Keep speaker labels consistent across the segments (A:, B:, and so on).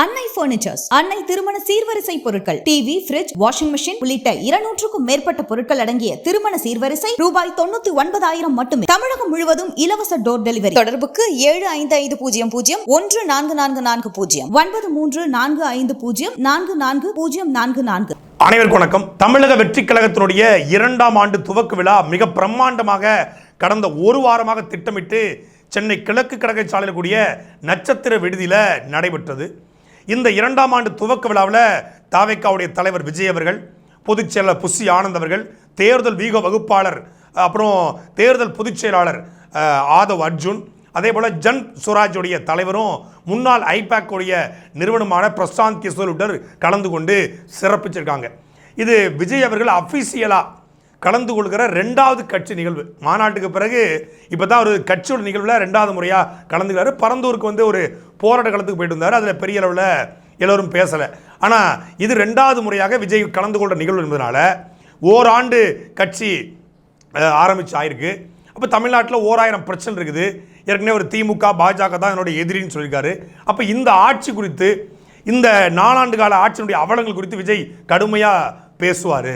A: அன்னை பர்னிச்சர்ஸ் அன்னை திருமண சீர்வரிசை பொருட்கள் டிவி ஃபிரிட்ஜ் வாஷிங் மிஷின் உள்ளிட்ட இருநூற்றுக்கும் மேற்பட்ட பொருட்கள் அடங்கிய திருமண சீர்வரிசை ரூபாய் தொண்ணூத்தி ஒன்பதாயிரம் மட்டுமே. தமிழகம் முழுவதும் இலவச டோர் டெலிவரி தொடர்புக்கு ஏழு ஐந்து ஐந்து பூஜ்ஜியம் பூஜ்ஜியம் ஒன்று நான்கு நான்கு நான்கு பூஜ்ஜியம் ஒன்பது மூன்று நான்கு ஐந்து பூஜ்ஜியம் நான்கு நான்கு பூஜ்ஜியம் நான்கு நான்கு.
B: அனைவருக்கும் வணக்கம். தமிழக வெற்றி கழகத்தினுடைய இரண்டாம் ஆண்டு துவக்க விழா மிக பிரம்மாண்டமாக கடந்த ஒரு வாரமாக திட்டமிட்டு சென்னை கிழக்கு கடற்கரை சாலையில் கூடிய நட்சத்திர விடுதியில் நடைபெற்றது. இந்த இரண்டாம் ஆண்டு துவக்க விழாவில் தாவேக்காவுடைய தலைவர் விஜய் அவர்கள் பொதுச் செயலர் புசி ஆனந்த் அவர்கள் தேர்தல் வீக வகுப்பாளர் அப்புறம் தேர்தல் பொதுச் செயலாளர் ஆதவ் அர்ஜுன் அதே போல் ஜன் சுவராஜுடைய தலைவரும் முன்னாள் ஐபேக்குடைய நிறுவனமான பிரசாந்த் கிஷோர் கலந்து கொண்டு சிறப்பிச்சிருக்காங்க. இது விஜய் அவர்கள் அஃபிஷியலாக கலந்து கொள்கிற ரெண்டாவது கட்சி நிகழ்வு. மாநாட்டுக்கு பிறகு இப்போ தான் ஒரு கட்சியோட நிகழ்வில் ரெண்டாவது முறையாக கலந்துக்கிறாரு. பரந்தூருக்கு வந்து ஒரு போராட்ட களத்துக்கு போயிட்டு இருந்தார். அதில் பெரிய அளவில் எல்லோரும் பேசலை. ஆனால் இது ரெண்டாவது முறையாக விஜய் கலந்து கொள்கிற நிகழ்வு என்பதனால ஓராண்டு கட்சி ஆரம்பித்து ஆரம்பிச்சு ஆயிருக்கு. அப்போ தமிழ்நாட்டில் ஓராயிரம் பிரச்சனை இருக்குது. ஏற்கனவே ஒரு திமுக பாஜக தான் என்னோட எதிரின்னு சொல்லியிருக்காரு. அப்போ இந்த ஆட்சி குறித்து இந்த நாலாண்டு கால ஆட்சியினுடைய அவலங்கள் குறித்து விஜய் கடுமையாக பேசுவார்.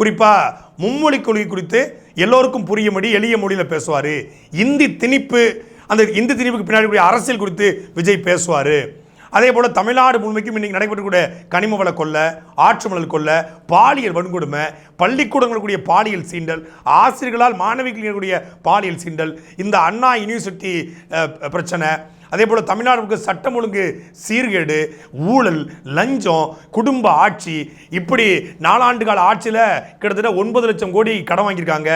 B: குறிப்பாக மும்மொழி கொள்கை குறித்து எல்லோருக்கும் புரியும்படி எளிய மொழியில் பேசுவார். இந்தி திணிப்பு அந்த இந்தி திணிப்புக்கு பின்னாடி கூடிய அரசியல் குறித்து விஜய் பேசுவார். அதே போல் தமிழ்நாடு முழுமைக்கும் இன்றைக்கி நடைபெற்றக்கூடிய கனிம வள கொள்ளை ஆற்று மணல் கொள்ளை பாலியல் வன்கொடுமை பள்ளிக்கூடங்களுக்குரிய பாலியல் சீண்டல் ஆசிரியர்களால் மாணவிகள் பாலியல் சீண்டல் இந்த அண்ணா யூனிவர்சிட்டி பிரச்சனை அதே போல் தமிழ்நாடுக்கு சட்டம் ஒழுங்கு சீர்கேடு ஊழல் லஞ்சம் குடும்ப ஆட்சி இப்படி நாலாண்டு கால ஆட்சியில் கிட்டத்தட்ட ஒன்பது லட்சம் கோடி கடன் வாங்கியிருக்காங்க.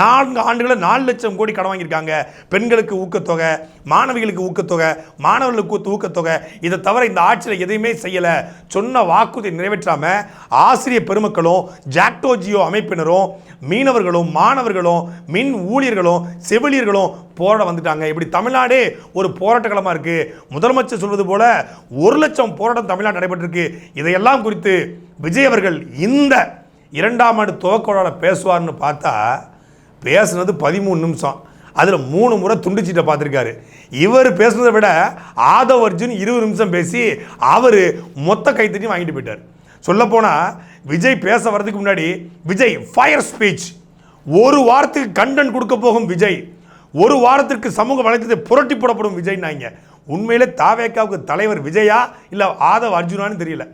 B: நான்கு ஆண்டுகளில் நாலு லட்சம் கோடி கடன் வாங்கியிருக்காங்க. பெண்களுக்கு ஊக்கத்தொகை மாணவிகளுக்கு ஊக்கத்தொகை மாணவர்களுக்கு ஊக்கத்தொகை இதை தவிர இந்த ஆட்சியில் எதையுமே செய்யலை. சொன்ன வாக்குறுதி நிறைவேற்றாமல் ஆசிரியர் பெருமக்களும் ஜாக்டோஜியோ அமைப்பினரும் மீனவர்களும் மாணவர்களும் மின் ஊழியர்களும் செவிலியர்களும் போராட வந்துட்டாங்க. இப்படி தமிழ்நாடே ஒரு போராட்டக்களமாக இருக்குது முதலமைச்சர் சொல்வது போல ஒரு லட்சம் போராட்டம் தமிழ்நாடு நடைபெற்றிருக்கு. இதையெல்லாம் குறித்து விஜய் அவர்கள் இந்த இரண்டாம் ஆண்டு துவக்கோட பேசுவார்னு பார்த்தா பேசுனது பதிமூணு நிமிஷம். அதில் மூணு முறை துண்டுச்சீட்டை பார்த்துருக்காரு. இவர் பேசுனதை விட ஆதவ் அர்ஜுன் இருபது நிமிஷம் பேசி அவர் மொத்த கைத்தட்டி வாங்கிட்டு போயிட்டார். சொல்லப்போனால் விஜய் பேச வர்றதுக்கு முன்னாடி விஜய் ஃபயர் ஸ்பீச் ஒரு வாரத்துக்கு கண்டன் கொடுக்க போகும் விஜய். ஒரு வாரத்திற்கு சமூக வலைத்தளத்தை புரட்டி போடப்படும் விஜய்னாங்க உண்மையிலே தாவேக்காவுக்கு தலைவர் விஜயா இல்லை ஆதவ் அர்ஜுனான்னு தெரியல.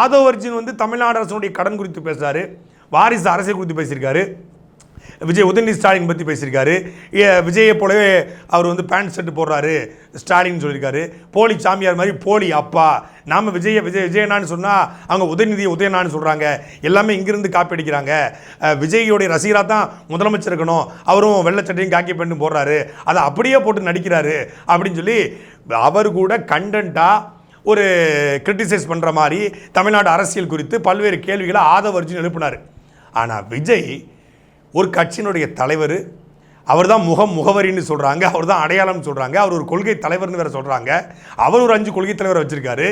B: ஆதவ் அர்ஜுன் வந்து தமிழ்நாடு அரசனுடைய கடன் குறித்து பேசுகிறாரு வாரிசு அரசியல் குறித்து பேசியிருக்காரு. விஜய் உதயநிதி ஸ்டாலின் பற்றி பேசியிருக்காரு. விஜயை போலவே அவர் வந்து பேண்ட் ஷர்ட் போடுறாரு ஸ்டாலின் சொல்லியிருக்காரு. போலி சாமியார் மாதிரி போலி அப்பா. நாம் விஜய விஜய் விஜயனான்னு சொன்னால் அவங்க உதயநிதி உதயனான்னு சொல்கிறாங்க எல்லாமே இங்கிருந்து காப்பி அடிக்கிறாங்க. விஜயோடைய ரசிகராக தான் முதலமைச்சர் இருக்கணும். அவரும் வெள்ளை சட்டையும் காக்கி பெண்ணும் போடுறாரு. அதை அப்படியே போட்டு நடிக்கிறாரு அப்படின்னு சொல்லி அவர் கூட கண்டென்ட்டாக ஒரு கிரிட்டிசைஸ் பண்ணுற மாதிரி தமிழ்நாடு அரசியல் குறித்து பல்வேறு கேள்விகளை ஆதவ அர்ஜுன் எழுப்பினார். ஆனால் விஜய் ஒரு கட்சியினுடைய தலைவர் அவர் தான் முகம் முகவரின்னு சொல்கிறாங்க அவர் தான் அடையாளம்னு சொல்கிறாங்க அவர் ஒரு கொள்கை தலைவர்னு வேறு சொல்கிறாங்க அவர் ஒரு அஞ்சு கொள்கை தலைவரை வச்சுருக்காரு.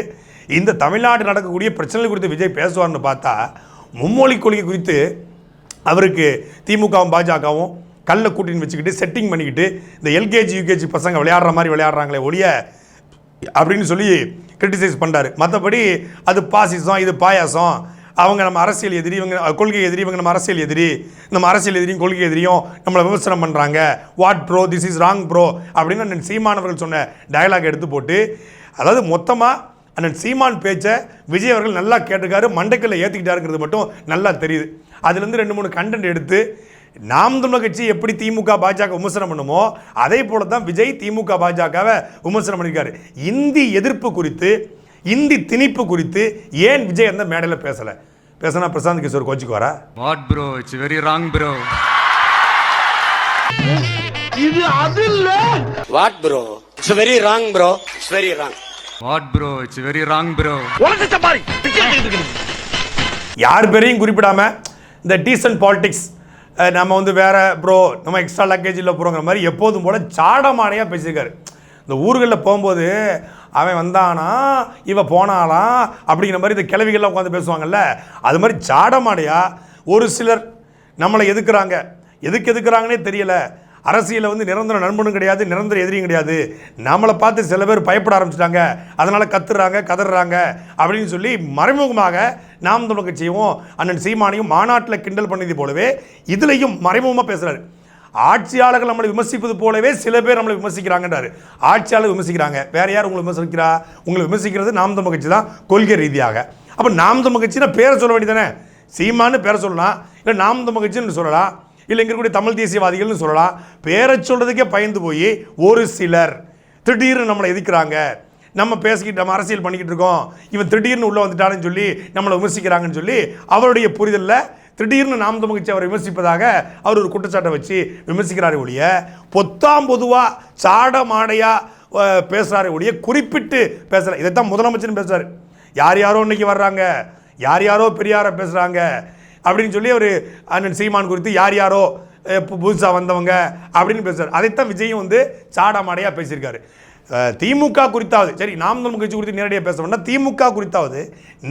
B: இந்த தமிழ்நாடு நடக்கக்கூடிய பிரச்சனைகள் குறித்து விஜய் பேசுவார்னு பார்த்தா மும்மொழி கொள்கை குறித்து அவருக்கு திமுகவும் பாஜகவும் கல்ல கூட்டின்னு வச்சுக்கிட்டு செட்டிங் பண்ணிக்கிட்டு இந்த எல்கேஜி யூகேஜி பசங்க விளையாடுற மாதிரி விளையாடுறாங்களே ஒழிய அப்படின்னு சொல்லி கிரிட்டிசைஸ் பண்ணுறாரு மற்றபடி அது பாசிசம் இது பாயாசம் அவங்க நம்ம அரசியல் எதிரி இவங்க கொள்கை எதிரி இவங்க நம்ம அரசியல் எதிரி. நம்ம அரசியல் எதிரியும் கொள்கை எதிரியும் நம்மளை விமர்சனம் பண்ணுறாங்க what bro this is wrong bro அப்படின்னு அண்ணன் சீமானவர்கள் சொன்ன டயலாக் எடுத்து போட்டு அதாவது மொத்தமாக அண்ணன் சீமான் பேச்சை விஜய் அவர்கள் நல்லா கேட்டிருக்காரு மண்டைக்கல்ல ஏற்றிக்கிட்டாருங்கிறது மட்டும் நல்லா தெரியுது. அதுலேருந்து ரெண்டு மூணு கண்டென்ட் எடுத்து நாம் தமிழர் கட்சி எப்படி திமுக பாஜக விமர்சனம் பண்ணுமோ அதே போல தான் விஜய் திமுக பாஜகவை விமர்சனம் பண்ணியிருக்காரு. இந்தி எதிர்ப்பு குறித்து இந்தி திணிப்பு குறித்து ஏன் விஜய் அந்த மேடையில் பேசலை? பேசினா Prashant Kishor கோச்சிக்குவாரா
C: What bro? It's very wrong bro.
D: இது அது இல்ல
E: What, bro? It's very wrong, bro. It's very wrong.
C: What bro? It's very wrong bro.
B: யார் பேரையும் குறிப்பிடாம இந்த டீசன்ட் பாலிடிக்ஸ் நம்ம வந்து வேற ப்ரோ நம்ம எக்ஸ்ட்ரா லக்கேஜில் போகிறோங்கிற மாதிரி எப்போதும் போல சாடமானையாக பேசியிருக்காரு இந்த ஊர்களில் போகும்போது அவன் வந்தானா? இவ போனாலாம் அப்படிங்கிற மாதிரி இந்த கிளவிகள்லாம் உட்காந்து பேசுவாங்கல்ல. அது மாதிரி ஜாடமாடையா? ஒரு சிலர் நம்மளை எதுக்குறாங்க? எதுக்கு எதுக்குறாங்கன்னே தெரியல. அரசியலில் வந்து நிரந்தர நண்பனும் கிடையாது நிரந்தர எதிரியும் கிடையாது. நம்மளை பார்த்து சில பேர் பயப்பட ஆரம்பிச்சிட்டாங்க. அதனால் கத்துறாங்க கதறாங்க அப்படின்னு சொல்லி மறைமுகமாக நாம் தமிழ் கட்சியும் அண்ணன் சீமானையும் மாநாட்டில் கிண்டல் பண்ணது போலவே இதுலேயும் மறைமுகமாக பேசுகிறாரு ஆட்சியாளர்கள் நம்மளை விமர்சிப்பது போலவே சில பேர் நம்மளை விமர்சிக்கிறாங்கன்றாரு. ஆட்சியாளர் விமர்சிக்கிறாங்க. வேற யார் உங்களை விமர்சிக்கிறா? உங்களை விமர்சிக்கிறது நாம் தமிழ் கட்சி தான் கொள்கை ரீதியாக. அப்போ நாம் தமிழ் கட்சினா பேரை சொல்ல வேண்டியதானே சீமான்னு பேரை சொல்லலாம். இல்லை நாம் தமிழ் கட்சின்னு சொல்லலாம். இல்லை இங்கே இருக்கக்கூடிய தமிழ் தேசியவாதிகள்னு சொல்லலாம். பேரை சொல்கிறதுக்கே பயந்து போய் ஒரு சிலர் திடீர்னு நம்மளை எதிர்க்கிறாங்க. நம்ம பேசிக்கிட்டு நம்ம அரசியல் பண்ணிக்கிட்டு இருக்கோம். இவன் திடீர்னு உள்ளே வந்துட்டான்னு சொல்லி நம்மளை விமர்சிக்கிறாங்கன்னு சொல்லி அவருடைய புரிதலில் திடீர்னு நாம் தமிழ் அவரை விமர்சிப்பதாக அவர் ஒரு குற்றச்சாட்டை வச்சு விமர்சிக்கிறாரே ஒழிய பொத்தாம் பொதுவாக சாட மாடையாக பேசுகிறாரே ஒழிய குறிப்பிட்டு பேசுகிறார் இதைத்தான் முதலமைச்சர் பேசுகிறார் யார் யாரோ இன்றைக்கி வர்றாங்க? யார் யாரோ பெரியாரை பேசுகிறாங்க அப்படின்னு சொல்லி அவர் அண்ணன் சீமான் குறித்து யார் யாரோ புதுசாக வந்தவங்க அப்படின்னு பேசுகிறார் அதைத்தான் விஜயும் வந்து சாடா மாடையாக பேசியிருக்காரு. திமுக குறித்தாவது சரி நாம் தமிழ் கட்சி குறித்து நேரடியாக பேச வேண்டாம். திமுக குறித்தாவது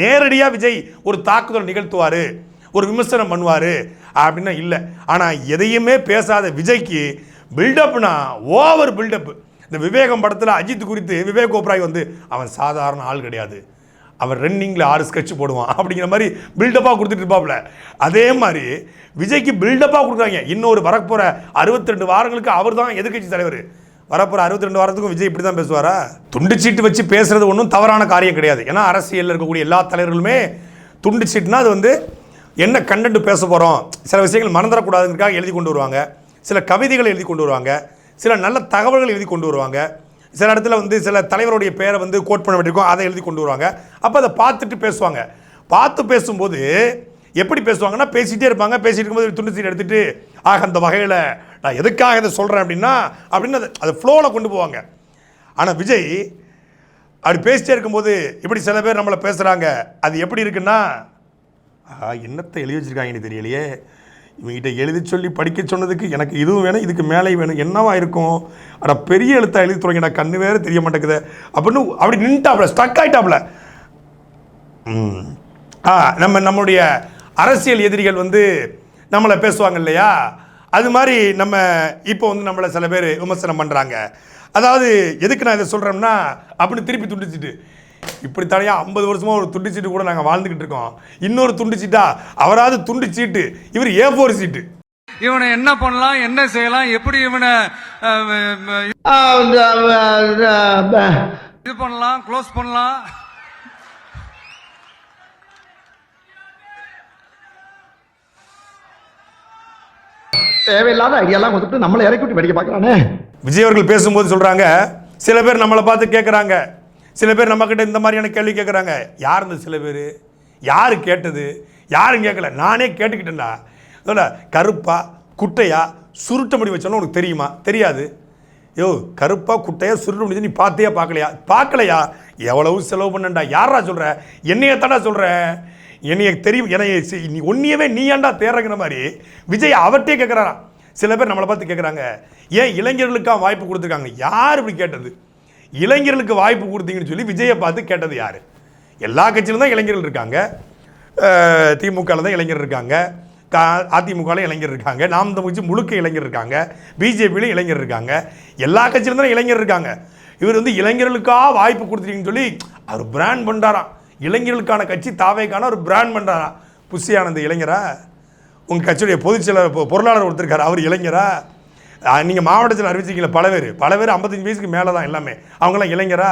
B: நேரடியாக விஜய் ஒரு தாக்குதல் நிகழ்த்துவார். ஒரு விமர்சனம் பண்ணுவார் அப்படின்னா இல்லை. ஆனால் எதையுமே பேசாத விஜய்க்கு பில்டப்னா ஓவர் பில்டப் இந்த விவேகம் படத்தில் அஜித் குறித்து விவேக் கோப்ராய் வந்து அவன் சாதாரண ஆள் கிடையாது. அவன் ரன்னிங்கில் ஆறு ஸ்கெட்ச் போடுவான் அப்படிங்கிற மாதிரி பில்டப்பாக கொடுத்துட்டு இருப்பாப்புல அதே மாதிரி விஜய்க்கு பில்டப்பாக கொடுக்குறாங்க. இன்னொரு வரப்போகிற அறுபத்தி ரெண்டு வாரங்களுக்கு அவர் தான் எதிர்க்கட்சி தலைவர். வரப்போகிற அறுபத்தி ரெண்டு வாரத்துக்கும் விஜய் இப்படி தான் பேசுவாரா? துண்டு சீட்டு வச்சு பேசுகிறது ஒன்றும் தவறான காரியம் கிடையாது. ஏன்னா அரசியலில் இருக்கக்கூடிய எல்லா தலைவர்களுமே துண்டு சீட்டுனா அது வந்து என்ன கண்டென்ட் பேச போகிறோம் சில விஷயங்கள் மறந்துடக்கூடாதுங்கிறதுக்காக எழுதி கொண்டு வருவாங்க. சில கவிதைகளை எழுதி கொண்டு வருவாங்க. சில நல்ல தகவல்கள் எழுதி கொண்டு வருவாங்க. சில இடத்துல வந்து சில தலைவருடைய பேரை வந்து கோட் பண்ண வேண்டியிருக்கும். அதை எழுதி கொண்டு வருவாங்க. அப்போ அதை பார்த்துட்டு பேசுவாங்க. பார்த்து பேசும்போது எப்படி பேசுவாங்கன்னா பேசிகிட்டே இருப்பாங்க. பேசிட்டு இருக்கும்போது துண்டு சீன் எடுத்துகிட்டு ஆக அந்த வகையில் நான் எதுக்காக இதை சொல்கிறேன் அப்படின்னா அப்படின்னு அதை அதை ஃப்ளோவில் கொண்டு போவாங்க. ஆனால் விஜய் அப்படி பேசிட்டே இருக்கும்போது இப்படி சில பேர் நம்மளை பேசுகிறாங்க அது எப்படி இருக்குன்னா என்னத்தை எழுதி வச்சுருக்காங்கன்னு தெரியலையே. இவங்ககிட்ட எழுதி சொல்லி படிக்க சொன்னதுக்கு எனக்கு இதுவும் வேணும் இதுக்கு மேலே வேணும். என்னவா இருக்கும்? அட பெரிய எழுத்தாக எழுதி தொடங்கினா கண்ணு வேறு தெரிய மாட்டேங்குது. அப்படின்னு அப்படி நின்ட்டாப்ல ஸ்டக் ஆகிட்டாப்ல ம். ஆ நம்ம நம்முடைய அரசியல் எதிரிகள் வந்து நம்மளை பேசுவாங்க இல்லையா? அது மாதிரி நம்ம இப்போ வந்து நம்மளை சில பேர் விமர்சனம் பண்ணுறாங்க அதாவது எதுக்கு நான் இதை சொல்கிறோம்னா அப்படின்னு திருப்பி துண்டிச்சிட்டு இப்படி தனியா ஐம்பது வருஷமாக ஒரு துண்டு சீட்டு கூட நாங்கள் வாழ்ந்துக்கிட்டு இருக்கோம். இன்னொரு துண்டு சீட்டா? அவராவது துண்டு சீட்டு. இவர் ஏ ஃபோர் சீட்டு.
C: இவனை என்ன பண்ணலாம் என்ன செய்யலாம் எப்படி இவனை இது பண்ணலாம் க்ளோஸ் பண்ணலாம்.
D: தேவையில்லாத ஐடியாலாம் கொடுத்துட்டு நம்மளை இறக்கி விட்டு படிக்க பார்க்கறானே?
B: விஜய் அவர்கள் பேசும்போது சொல்கிறாங்க சில பேர் நம்மளை பார்த்து கேட்குறாங்க சில பேர் நம்மக்கிட்ட இந்த மாதிரியான கேள்வி கேட்குறாங்க யார் இந்த சில பேர்? யார் கேட்டது? யாரும் கேட்கல நானே கேட்டுக்கிட்டேன்டா. அதோட கருப்பா குட்டையா சுருட்ட முடி வச்சாலும் உனக்கு தெரியுமா? தெரியாது. யோ கருப்பா குட்டையா சுருட்ட முடிஞ்சு நீ பார்த்தையா பார்க்கலையா? பார்க்கலையா? எவ்வளவு செலவு பண்ணண்டா யாரா சொல்கிற என்னைய சொல்கிற என்னைய தெரியும். என்னைய சி- நீ ஒன்றியவே நீ ஏன்டா தேர்றங்கிற மாதிரி விஜய் அவர்கிட்டே கேட்குறாரா சில பேர் நம்மளை பார்த்து கேட்குறாங்க ஏன் இளைஞர்களுக்காக வாய்ப்பு கொடுத்துருக்காங்க? யார் இப்படி கேட்டது? இளைஞர்களுக்கு வாய்ப்பு கொடுத்தீங்கன்னு சொல்லி விஜயை பார்த்து கேட்டது யார்? எல்லா கட்சியிலும் தான் இளைஞர்கள் இருக்காங்க. திமுகவில் தான் இளைஞர் இருக்காங்க. கா அதிமுகவில் இளைஞர் இருக்காங்க. நாம் தமிழ்ச்சி முழுக்க இளைஞர் இருக்காங்க. பிஜேபியிலும் இளைஞர் இருக்காங்க. எல்லா கட்சியிலும் தான் இளைஞர் இருக்காங்க. இவர் வந்து இளைஞர்களுக்காக வாய்ப்பு கொடுத்துட்டீங்கன்னு சொல்லி அவர் பிராண்ட் பண்ணுறாராம் இளைஞர்களுக்கான கட்சி தாவேக்கான ஒரு பிராண்ட் பண்ணுறாராம் புஷியானந்த இளைஞரா? உங்கள் கட்சியுடைய பொதுச் பொ- பொருளாளர் ஒருத்தருக்காரு அவர் இளைஞரா? நீங்கள் மாவட்டத்தில் அறிவிச்சிங்களே பல பேர். பல பேர் ஐம்பத்தஞ்சு வயசுக்கு மேலே தான் எல்லாமே. அவங்களாம் இளைஞரா?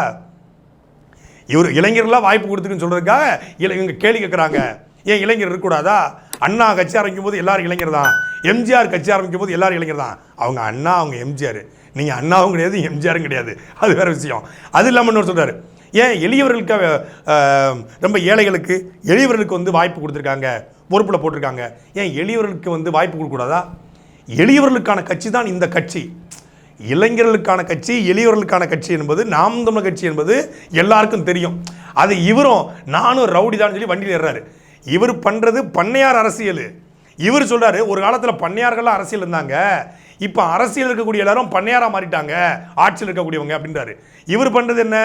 B: இவர் இளைஞர்களாக வாய்ப்பு கொடுத்துருக்குன்னு சொல்கிறதுக்காக இளை இவங்க கேள்வி கேட்குறாங்க ஏன் இளைஞர் இருக்கக்கூடாதா? அண்ணா கட்சி ஆரம்பிக்கும் போது எல்லாரும் இளைஞர் தான். எம்ஜிஆர் கட்சி ஆரம்பிக்கும் போது எல்லாரும் இளைஞர் தான். அவங்க அண்ணா அவங்க எம்ஜிஆர். நீங்கள் அண்ணாவும் கிடையாது எம்ஜிஆரும் கிடையாது. அது வேற விஷயம். அது இல்லாமல் இன்னொரு சொல்கிறார் ஏன் எளியவர்களுக்கு ரொம்ப ஏழைகளுக்கு எளியவர்களுக்கு வந்து வாய்ப்பு கொடுத்துருக்காங்க. பொறுப்பில் போட்டிருக்காங்க. ஏன் எளியவர்களுக்கு வந்து வாய்ப்பு கொடுக்கக்கூடாதா? எளியவர்களுக்கான கட்சி தான் இந்த கட்சி. இளைஞர்களுக்கான கட்சி எளியவர்களுக்கான கட்சி என்பது நாம் தமிழ் கட்சி என்பது எல்லாருக்கும் தெரியும். அது இவரும் நானும் ரவுடி தான் சொல்லி வண்டியில் ஏறாரு இவர் பண்ணுறது பண்ணையார் அரசியல். இவர் சொல்கிறாரு ஒரு காலத்தில் பண்ணையார்கள்லாம் அரசியல் இருந்தாங்க. இப்போ அரசியல் இருக்கக்கூடிய எல்லாரும் பண்ணையாராக மாறிட்டாங்க. ஆட்சியில் இருக்கக்கூடியவங்க அப்படின்றாரு. இவர் பண்ணுறது என்ன?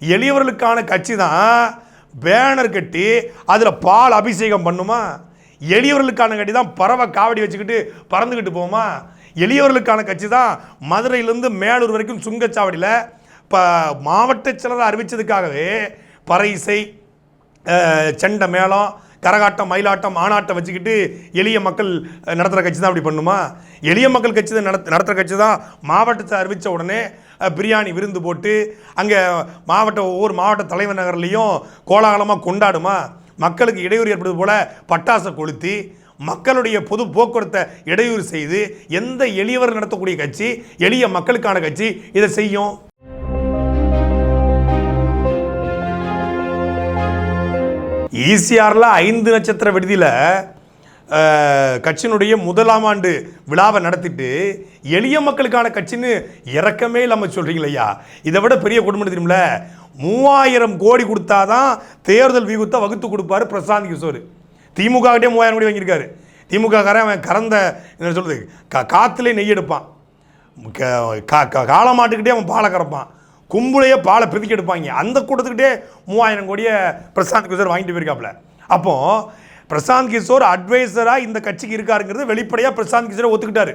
B: எளியவர்களுக்கான கட்சி தான் பேனர் கட்டி அதில் பால் அபிஷேகம் பண்ணுமா? எளியவர்களுக்கான கட்சி தான் பறவை காவடி வச்சுக்கிட்டு பறந்துக்கிட்டு போமா எளியவர்களுக்கான கட்சி தான் மதுரையிலேருந்து மேலூர் வரைக்கும் சுங்கச்சாவடியில் இப்போ மாவட்ட செயலர் அறிவித்ததுக்காகவே பறை இசை செண்டை மேளம் கரகாட்டம் மயிலாட்டம் ஆணாட்டம் வச்சுக்கிட்டு எளிய மக்கள் நடத்துகிற கட்சி தான் அப்படி பண்ணுமா? எளிய மக்கள் கட்சி தான் நடத்த நடத்துகிற கட்சி தான் மாவட்டத்தை அறிவித்த உடனே பிரியாணி விருந்து போட்டு அங்கே மாவட்ட ஒவ்வொரு மாவட்ட தலைவர் நகர்லேயும் கோலாகலமாக கொண்டாடுமா? மக்களுக்கு இடையூறு ஏற்படுவது போல பட்டாசை கொளுத்தி மக்களுடைய பொது போக்குவரத்தை இடையூறு செய்து எந்த எளியவர் நடத்தக்கூடிய கட்சி எளிய மக்களுக்கான கட்சி இதை செய்யும். ஈசிஆரில் ஐந்து நட்சத்திர விடுதியில் கட்சியினுடைய முதலாம் ஆண்டு விழாவை நடத்திட்டு எளிய மக்களுக்கான கட்சின்னு இறக்கமே இல்லாமல் சொல்கிறீங்களே ஐயா இதை விட பெரிய குடும்பம் தெரியுமில மூவாயிரம் கோடி கொடுத்தாதான் தேர்தல் வியூகத்தை வகுத்து கொடுப்பாரு பிரசாந்த் கிஷோர். திமுக கிட்டே மூவாயிரம் கோடி வாங்கியிருக்காரு. திமுக காரன் அவன் கறந்த என்ன சொல்கிறது கா காற்றுலே நெய் எடுப்பான். க- கா- காலமாட்டுக்கிட்டே அவன் பாலை கறப்பான். கும்பலையே பாலை பிரிக்க எடுப்பாங்க. அந்த கூட்டத்துக்கிட்டே மூவாயிரம் கோடியை பிரசாந்த் கிஷோர் வாங்கிட்டு போயிருக்காப்புல. அப்போது பிரசாந்த் கிஷோர் அட்வைசராக இந்த கட்சிக்கு இருக்காருங்கிறது வெளிப்படையாக பிரசாந்த் கிஷோரை ஒத்துக்கிட்டாரு.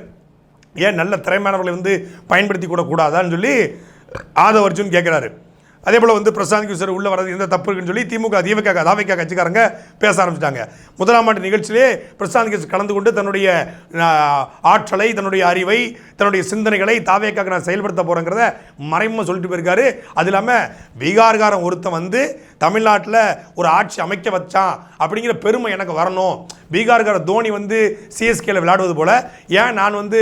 B: ஏன்? நல்ல திறமையானவர்களை வந்து பயன்படுத்தி கூட கூடாதான்னு சொல்லி ஆதவ அர்ஜுன் கேட்குறாரு அதே போல் வந்து பிரசாந்த் கிஷோர் உள்ள வரது எந்த தப்பு இருக்குன்னு சொல்லி திமுக திமுக தாவைக்கா கட்சிக்காரங்க பேச ஆரம்பிச்சிட்டாங்க. முதலாம் ஆண்டு நிகழ்ச்சியிலே பிரசாந்த் கிஷோர் கலந்து கொண்டு தன்னுடைய ஆற்றலை தன்னுடைய அறிவை தன்னுடைய சிந்தனைகளை தாவேக்காக நான் செயல்படுத்த போகிறேங்கிறத மறைமுகமாக சொல்லிட்டு போயிருக்காரு. அது இல்லாமல் பீகார்காரன் ஒருத்தன் வந்து தமிழ்நாட்டில் ஒரு ஆட்சி அமைக்க வச்சான் அப்படிங்கிற பெருமை எனக்கு வரணும். பீகார்கார தோனி வந்து சிஎஸ்கேல விளையாடுவது போல ஏன் நான் வந்து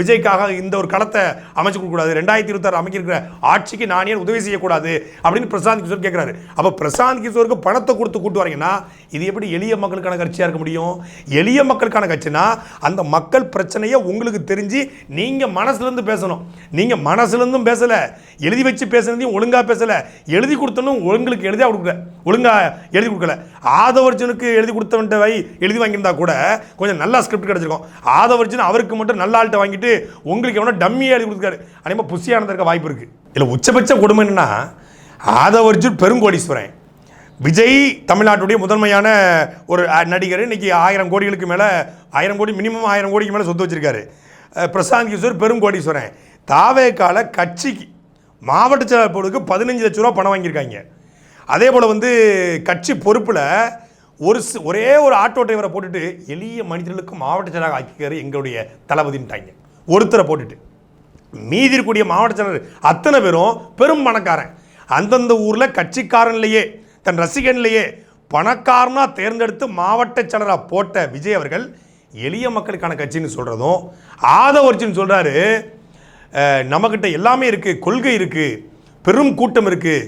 B: விஜய்க்காக இந்த ஒரு களத்தை அமைச்சு கொடுக்கக்கூடாது ரெண்டாயிரத்தி இருபத்தாறு அமைக்கிற ஆட்சிக்கு நான் ஏன் உதவி செய்யக்கூடாது? அப்படின்னு பிரசாந்த் கிஷோர் கேட்குறாரு அப்போ பிரசாந்த் கிஷோருக்கு பணத்தை கொடுத்து கூட்டு வரீங்கன்னா இது எப்படி எளிய மக்களுக்கான கட்சியாக இருக்க முடியும்? எளிய மக்களுக்கான கட்சினா அந்த மக்கள் பிரச்சனையை உங்களுக்கு தெரிஞ்சு நீங்கள் மனசுலேருந்து பேசணும். நீங்கள் மனசுலேருந்தும் பேசலை எழுதி வச்சு பேசுனதையும் ஒழுங்காக பேசலை எழுதி கொடுத்தனும் உங்களுக்கு எழுதியா கொடுக்கல. ஒழுங்காக எழுதி கொடுக்கல. ஆதவர்ஜனுக்கு எழுதி கொடுத்தவன்ட்ட வை எழுதி வாங்கியிருந்தா கூட கொஞ்சம் நல்லா ஸ்கிரிப்ட் கிடச்சிருக்கும். ஆதவர்ஜன் அவருக்கு மட்டும் நல்ல ஆள்கிட்ட வாங்கிட்டு உங்களுக்கு எவனோ டம்மியாக எழுதி கொடுத்துருக்காரு. அதே புசியானது இருக்க வாய்ப்பு இருக்குது இல்லை உச்சபட்ச கொடுமை என்னன்னா ஆதவர்ஜுன் பெருங்கோடீஸ்வரன். விஜய் தமிழ்நாட்டுடைய முதன்மையான ஒரு நடிகர். இன்னைக்கு ஆயிரம் கோடிகளுக்கு மேலே ஆயிரம் கோடி மினிமம் ஆயிரம் கோடிக்கு மேலே சொத்து வச்சிருக்காரு. பிரசாந்த் கிஷோர் பெருங்கோடீஸ்வரன். தாவேக்கால கட்சிக்கு மாவட்ட செயலாளர் பொருளுக்கு பதினஞ்சு லட்ச ரூபா பணம் வாங்கியிருக்காங்க. அதே போல் வந்து கட்சி பொறுப்பில் ஒரு ஒரே ஒரு ஆட்டோ டிரைவரை போட்டுட்டு எளிய மனிதர்களுக்கு மாவட்ட செயலாளர் ஆக்கிக்காரு எங்களுடைய தளபதின்ட்டாங்க ஒருத்தரை போட்டுட்டு. மீதி இருக்கக்கூடிய மாவட்ட செயலர் அத்தனை பேரும் பெரும் பணக்காரன். அந்தந்த ஊரில் கட்சிக்காரன்லையே தன் ரசிகன்லையே பணக்காரனாக தேர்ந்தெடுத்து மாவட்ட செயலராக போட்ட விஜய் அவர்கள் எளிய மக்களுக்கான கட்சின்னு சொல்கிறதும் ஆதவர்ச்சின்னு சொல்கிறாரு நம்மக்கிட்ட எல்லாமே இருக்குது கொள்கை இருக்குது பெரும் கூட்டம் இருக்குது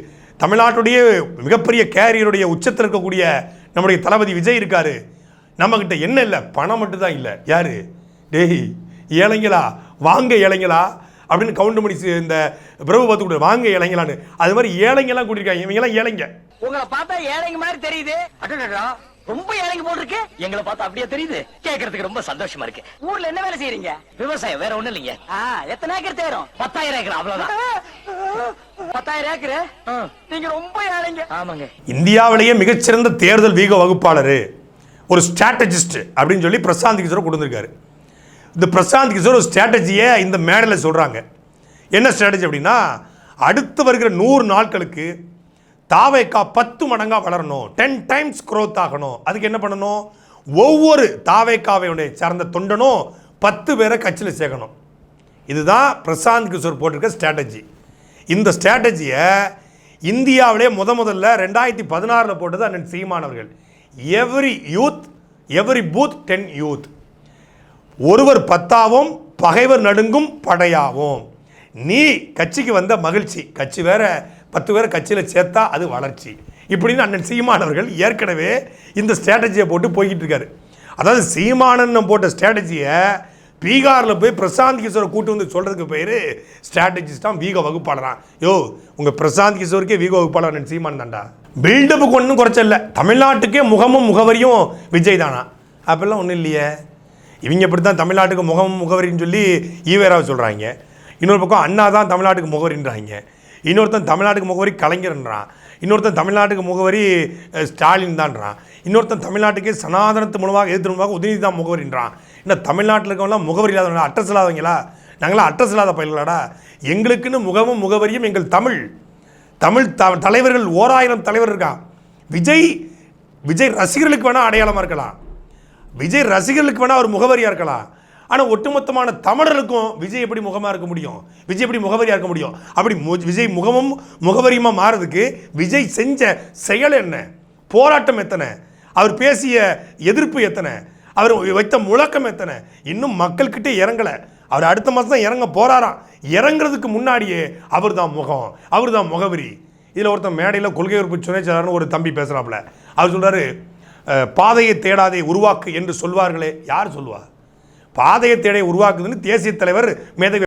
B: தமிழ்நாட்டுடைய மிகப்பெரிய கேரியருடைய உச்சத்தில் இருக்கக்கூடிய நம்முடைய தளபதி விஜய் இருக்காரு. நம்மக்கிட்ட என்ன இல்லை? பணம் மட்டும்தான் இல்லை. யார்? டேய் ஏழைங்களா வாங்க ஏழைங்களா அப்படின்னு கவுண்ட் மணி இந்த பிரபு பார்த்து கூட வாங்க ஏழைங்களான்னு அது மாதிரி ஏழைங்கெல்லாம் கூட்டியிருக்காங்க இவங்கெல்லாம் ஏழைங்க.
F: உங்களை பார்த்தா ஏழைங்க மாதிரி தெரியுது. ரொம்ப ஏழைங்க போல் இருக்கு எங்களை பார்த்தா அப்படியே தெரியுது. கேக்குறதுக்கு ரொம்ப சந்தோஷமா இருக்கு. ஊர்ல என்ன வேலை செய்யறீங்க விவசாயம் வேற ஒண்ணு இல்லைங்க. எத்தனை ஏக்கர் தேரும்? பத்தாயிரம் ஏக்கர் அவ்வளவுதான். பத்தாயிரம் ஏக்கர்? நீங்க ரொம்ப ஏழைங்க. ஆமாங்க.
B: இந்தியாவிலேயே மிகச்சிறந்த தேர்தல் வீக வகுப்பாளர் ஒரு ஸ்ட்ராட்டஜிஸ்ட் அப்படின்னு சொல்லி பிரசாந்த் கிஷோரை கொண்டு வந்திருக்காரு இந்த பிரசாந்த் கிஷோர் ஒரு ஸ்ட்ராட்டஜியை இந்த மேடையில் சொல்கிறாங்க என்ன ஸ்ட்ராட்டஜி அப்படின்னா அடுத்து வருகிற நூறு நாட்களுக்கு தாவேக்கா பத்து மடங்காக வளரணும். டென் டைம்ஸ் க்ரோத் ஆகணும். அதுக்கு என்ன பண்ணணும்? ஒவ்வொரு தாவேக்காவையுடைய சார்ந்த தொண்டனும் பத்து பேரை கட்சியில் சேர்க்கணும். இதுதான் பிரசாந்த் கிஷோர் போட்டிருக்க ஸ்ட்ராட்டஜி இந்த ஸ்ட்ராட்டஜியை இந்தியாவிலே முத முதல்ல ரெண்டாயிரத்தி பதினாறில் போட்டது அண்ணன் சீமான் அவர்கள். Every youth every booth ten youth ஒருவர் பத்தாவும் பகைவர் நடுங்கும் படையாவும். நீ கட்சிக்கு வந்த மகிழ்ச்சி. கட்சி வேற பத்து பேரை கட்சியில் சேர்த்தா அது வளர்ச்சி. இப்படின்னு அண்ணன் சீமான் அவர்கள் ஏற்கனவே இந்த ஸ்ட்ராட்டஜியை போட்டு போய்கிட்டு இருக்காரு. அதாவது சீமானன் போட்ட ஸ்ட்ராட்டஜியை பீகாரில் போய் பிரசாந்த் கிஷோரை கூட்டு வந்து சொல்கிறதுக்கு பேர் ஸ்ட்ராட்டஜிஸ்டாக வீக வகுப்பாளரான் யோ உங்கள் பிரசாந்த் கிஷோருக்கே வீக வகுப்பாளர் அண்ணன் சீமான் தாண்டா பில்டப்புக்கு ஒன்றும் குறைச்சல தமிழ்நாட்டுக்கே முகமும் முகவரியும் விஜய் தானா? அப்பெல்லாம் ஒன்றும் இல்லையே. இவங்க இப்படி தான் தமிழ்நாட்டுக்கு முகம் முகவரின்னு சொல்லி ஈவேராவை சொல்கிறாங்க இன்னொரு பக்கம் அண்ணா தான் தமிழ்நாட்டுக்கு முகவரின்றாங்க. இன்னொருத்தன் தமிழ்நாட்டுக்கு முகவரி கலைஞர்ன்றான். இன்னொருத்தன் தமிழ்நாட்டுக்கு முகவரி ஸ்டாலின் தான்றான். இன்னொருத்தன் தமிழ்நாட்டுக்கு சனாதனத்து மூலமாக எதிர்த்து மூலமாக உதயநிதி தான் முகவரின்றான். என்ன தமிழ்நாட்டில் இருக்கவங்களாம் முகவரி இல்லாதவங்களா? அட்ரஸ் இல்லாதவங்களா? நாங்களாம் அட்ரஸ் இல்லாத பயிர்களாடா எங்களுக்குன்னு முகமும் முகவரியும் எங்கள் தமிழ். தமிழ் த தலைவர்கள் ஓராயிரம் தலைவர் இருக்கான். விஜய் விஜய் ரசிகர்களுக்கு வேணால் அடையாளமாக இருக்கலாம். விஜய் ரசிகர்களுக்கு வேணால் ஒரு முகவரியாக இருக்கலாம். ஆனால் ஒட்டுமொத்தமான தமிழர்களுக்கும் விஜய் எப்படி முகமாக இருக்க முடியும்? விஜய் எப்படி முகவரியாக இருக்க முடியும்? அப்படி மு- விஜய் முகமும் முகவரியுமா மாறதுக்கு விஜய் செஞ்ச செயல் என்ன? போராட்டம் எத்தனை? அவர் பேசிய எதிர்ப்பு எத்தனை? அவர் வைத்த முழக்கம் எத்தனை? இன்னும் மக்கள்கிட்ட இறங்கலை. அவர் அடுத்த மாதம் தான் இறங்க போறாராம். இறங்குறதுக்கு முன்னாடியே அவர் தான் முகம். அவர் தான் முகவரி. இதில் ஒருத்தன் மேடையில் கொள்கை உறுப்பு சுனேச்சாரன்னு ஒரு தம்பி பேசுகிறாப்புல அவர் சொல்கிறாரு பாதையை தேடாதே உருவாக்கு என்று சொல்வார்களே. யார் சொல்லுவார் பாதையை தேடை உருவாக்குதுன்னு தேசிய தலைவர் மேதவி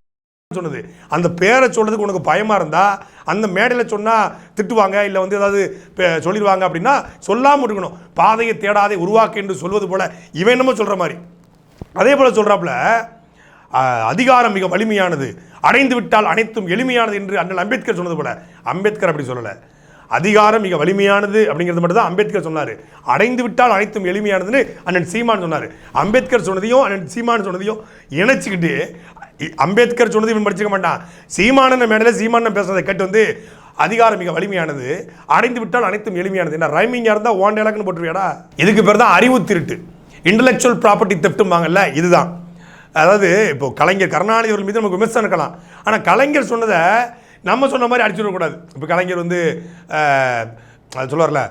B: சொன்னது. அந்த பேரை சொல்றதுக்கு உனக்கு பயமா இருந்தா அந்த மேடையில் சொன்னா திட்டுவாங்க இல்லை வந்து ஏதாவது பே- சொல்லிடுவாங்க அப்படின்னா சொல்லாமல் இருக்கணும். பாதையை தேடாதே உருவாக்கு என்று சொல்வது போல இவன் என்னமோ சொல்ற மாதிரி. அதே போல சொல்றாப்புல அதிகாரம் மிக வலிமையானது. அடைந்து விட்டால் அனைத்தும் எளிமையானது என்று அண்ணல் அம்பேத்கர் சொன்னது போல. அம்பேத்கர் அப்படி சொல்லலை. அதிகாரம் மிக வலிமையானது அப்படிங்கிறது மட்டும் தான் அம்பேத்கர் சொன்னார். அடைந்து விட்டால் அனைத்தும் எளிமையானதுன்னு அண்ணன் சீமான் சொன்னார். அம்பேத்கர் சொன்னதையும் அண்ணன் சீமான் சொன்னதையும் இணைச்சிக்கிட்டு அம்பேத்கர் சொன்னது இவன் படிச்சுக்க மாட்டான். சீமானன் மேடையில் சீமானன் பேசுறதை கேட்டு வந்து அதிகாரம் மிக வலிமையானது அடைந்து விட்டால் அனைத்தும் எளிமையானது. என்ன ரைமிங்காக இருந்தால் ஓன் டேலாக்னு போட்டுருவியாடா இதுக்கு பேர் தான் அறிவு திருட்டு. இன்டலெக்சுவல் ப்ராப்பர்ட்டி தெஃப்ட்டும்பாங்கல்ல இதுதான். அதாவது இப்போ கலைஞர் கருணாநிதி அவர்கள் மீது நமக்கு விமர்சனம் இருக்கலாம். ஆனால் கலைஞர் சொன்னதை நம்ம சொன்ன மாதிரி அடிச்சுடக்கூடாது இப்போ கலைஞர் வந்து அது சொல்லுவார்ல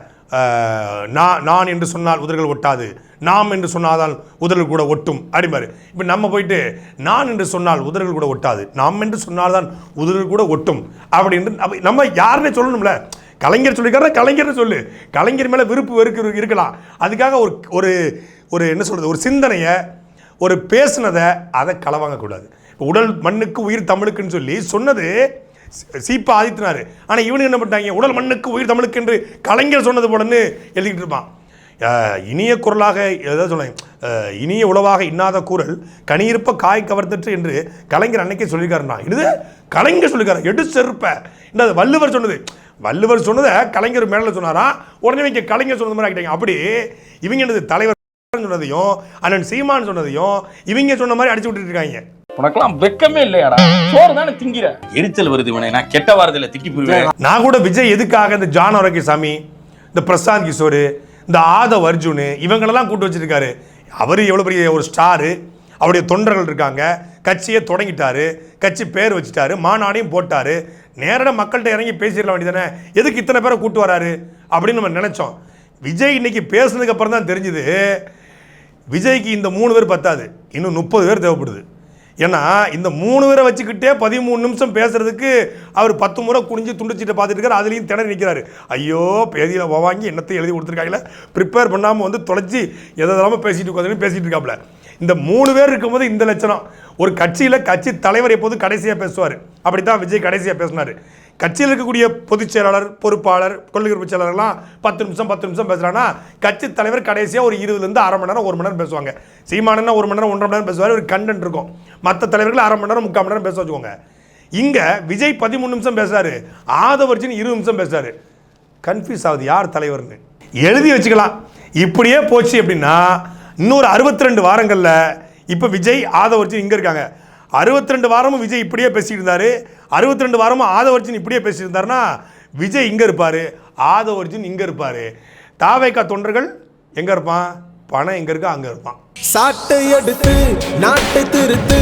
B: நான் நான் என்று சொன்னால் உதர்கள் ஒட்டாது. நாம் என்று சொன்னாதான் உதர்கள் கூட ஒட்டும். அப்படிம்பாரு. இப்போ நம்ம போயிட்டு நான் என்று சொன்னால் உதர்கள் கூட ஒட்டாது. நாம் என்று சொன்னால் தான் கூட ஒட்டும். அப்படின்ட்டு நம்ம யாருன்னே சொல்லணும்ல. கலைஞர் சொல்லியிருக்காரு கலைஞர்னு சொல்லு. கலைஞர் மேலே விருப்பு வெறுக்கு இருக்கலாம். அதுக்காக ஒரு ஒரு ஒரு என்ன சொல்கிறது ஒரு சிந்தனையை ஒரு பேசுனதை அதை களவாங்கக்கூடாது. இப்போ உடல் மண்ணுக்கு உயிர் தமிழுக்குன்னு சொல்லி சொன்னது சீப்பா ஆதித்தினார். ஆனால் இவனு என்ன பண்ணிட்டாங்க? உடல் மண்ணுக்கு உயிர் தமிழுக்கு என்று கலைஞர் சொன்னது போலன்னு எழுதிக்கிட்டு இருப்பான். இனிய குரலாக ஏதாவது சொன்னேன் இனிய உளவாக இன்னாத குரல் கனியிருப்ப காய் கவர்த்தற்று என்று கலைஞர் அன்னைக்கே சொல்லியிருக்காருண்ணா. இது கலைஞர் சொல்லியிருக்காரு. எடு செருப்ப. என்ன வள்ளுவர் சொன்னது. வள்ளுவர் சொன்னதை கலைஞர் மேலே சொன்னாராம் உடனே இங்கே கலைஞர் சொன்னது மாதிரி ஆகிட்டாங்க அப்படி இவங்க என்னது? தலைவர் சொன்னதையும் அண்ணன் சீமான் சொன்னதையும் இவங்க சொன்ன மாதிரி அடிச்சு விட்டுட்டு இருக்காங்க.
G: உனக்கெல்லாம் வெக்கமே இல்லையாடா? சோறு தானே திங்கிற? எரிச்சல் வருது இவனை. நான் கெட்ட வாரத்துல திக்கி போயிருவேன்
B: நான் கூட விஜய் எதுக்காக இந்த ஜான் ஆரோக்கியசாமி இந்த பிரசாந்த் கிஷோர் இந்த ஆதவ் அர்ஜுன் இவங்களெல்லாம் கூட்டு வச்சிருக்காரு. அவர் எவ்வளோ பெரிய ஒரு ஸ்டாரு. அவருடைய தொண்டர்கள் இருக்காங்க. கட்சியை தொடங்கிட்டாரு. கட்சி பேர் வச்சுட்டாரு. மாநாடையும் போட்டாரு. நேரடியாக மக்கள்கிட்ட இறங்கி பேசிடல வேண்டியதானே எதுக்கு இத்தனை பேரை கூட்டு வராரு? அப்படின்னு நம்ம நினைச்சோம். விஜய் இன்னைக்கு பேசுனதுக்கு அப்புறம் தான் தெரிஞ்சுது. விஜய்க்கு இந்த மூணு பேர் பத்தாது. இன்னும் முப்பது பேர் தேவைப்படுது. ஏன்னா இந்த மூணு பேரை வச்சுக்கிட்டே பதிமூணு நிமிஷம் பேசுறதுக்கு அவர் பத்து முறை குனிஞ்சு துண்டிச்சிட்டு பார்த்துட்டு இருக்காரு அதுலேயும் திணறி நிற்கிறாரு ஐயோ பேதியில் வாங்கி என்னத்தையும் எழுதி கொடுத்துருக்காங்களே? ப்ரிப்பேர் பண்ணாமல் வந்து தொலைச்சி எதாவது பேசிட்டு உட்காந்து பேசிகிட்டு இருக்காப்புல இந்த மூணு பேர் இருக்கும்போது இந்த லட்சணம். ஒரு கட்சியில் கட்சி தலைவர் எப்போதும் கடைசியாக பேசுவார். அப்படி தான் விஜய் கடைசியாக பேசினார். கட்சியில் இருக்கக்கூடிய பொதுச் செயலாளர் பொறுப்பாளர் கொள்கை செயலாளர்லாம் பத்து நிமிஷம் பத்து நிமிஷம் பேசுகிறான்னா கட்சி தலைவர் கடைசியாக ஒரு இருபதுலேருந்து அரை மணி நேரம் ஒரு மணி நேரம் பேசுவாங்க. சீமானன்னா ஒரு மணி நேரம் ஒன்றரை மணி நேரம் பேசுவார். ஒரு கண்டென்ட் இருக்கும். மற்ற தலைவர்கள் அரை மணி நேரம் முக்கால் மணி நேரம் பேச வச்சுக்கோங்க. இங்கே விஜய் பதிமூணு நிமிஷம் பேசுறாரு. ஆதவர்ஜின் இருபது நிமிஷம் பேசுறாரு. கன்ஃபியூஸ் ஆகுது. யார் தலைவர்னு. எழுதி வச்சுக்கலாம். இப்படியே போச்சு அப்படின்னா இன்னொரு அறுபத்தி ரெண்டு வாரங்களில் இப்போ விஜய் ஆதவர்ஜின் இங்கே இருக்காங்க. அறுபத்தி ரெண்டு வாரமும் விஜய் இப்படியே பேசிட்டு இருந்தாரு. அறுபத்தி ரெண்டு வாரமும் ஆதவர்ஜின் இப்படியே பேசியிருந்தாருன்னா விஜய் இங்கே இருப்பார் ஆதவர்ஜின் இங்கே இருப்பார். தாவைக்கா தொண்டர்கள் எங்கே இருப்பான்? பணம் எங்கே இருக்கோ அங்கே இருப்பான்.
H: சாட்டை எடுத்து நாட்டை திருத்து